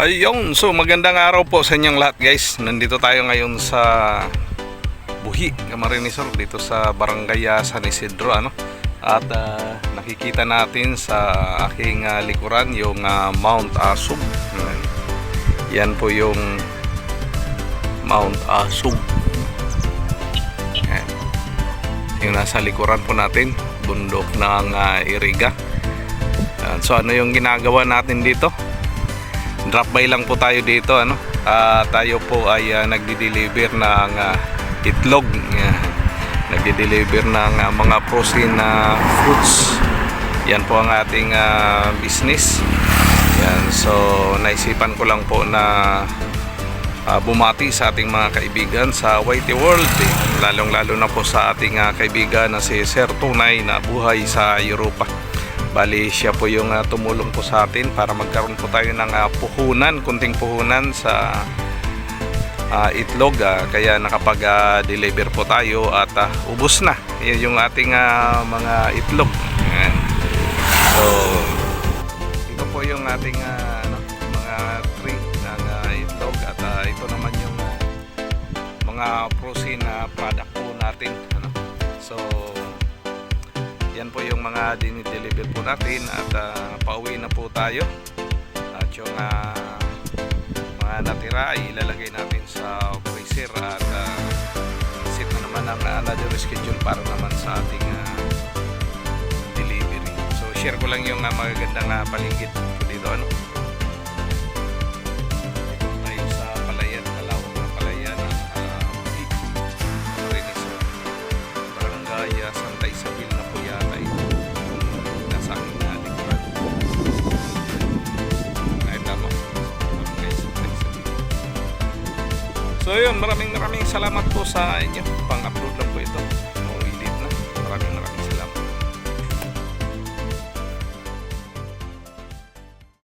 Ayun, so magandang araw po sa inyong lahat guys. Nandito tayo ngayon sa Buhi, Camarines Sur, dito sa Barangay ah, San Isidro ano. At ah, nakikita natin sa aking ah, likuran yung ah, Mount Asug. Yan po yung Mount Asug. Ayan. Yung nasa likuran po natin, bundok ng ah, Iriga. So ano yung ginagawa natin dito? Drop by lang po tayo dito ano? Ah, tayo po ay ah, nagdi-deliver ng ah, itlog. Yan. nagdi-deliver ng ah, mga frozen na fruits. Yan po ang ating ah, business. Yan. So naisipan ko lang po na ah, bumati sa ating mga kaibigan sa Whitey World. Eh. lalong lalo na po sa ating ah, kaibigan na si Sir Tunay na buhay sa Europa Bali siya po yung ah, tumulong po sa atin para magkaroon po tayo ng ah, puhunan, kunting puhunan sa ah, itlog. ah. kaya nakapag-deliver po tayo at ah, ubos na Yun yung ating ah, mga itlog. Ayan. So, ito po yung ating ah, ano, mga tree ng ah, itlog at ah, ito naman yung ah, mga frozen na product po natin. Ano? So, yan po yung mga dinideliver po natin at ah, pauwi na po tayo. At yung ah, mga natira ay ilalagay natin sa freezer at uh, set na naman ang another schedule para naman sa ating ah, delivery. So share ko lang yung uh, magagandang uh, paligid po dito ano? Dito tayo So yun, maraming maraming salamat po sa inyo. Pang-upload lang po ito.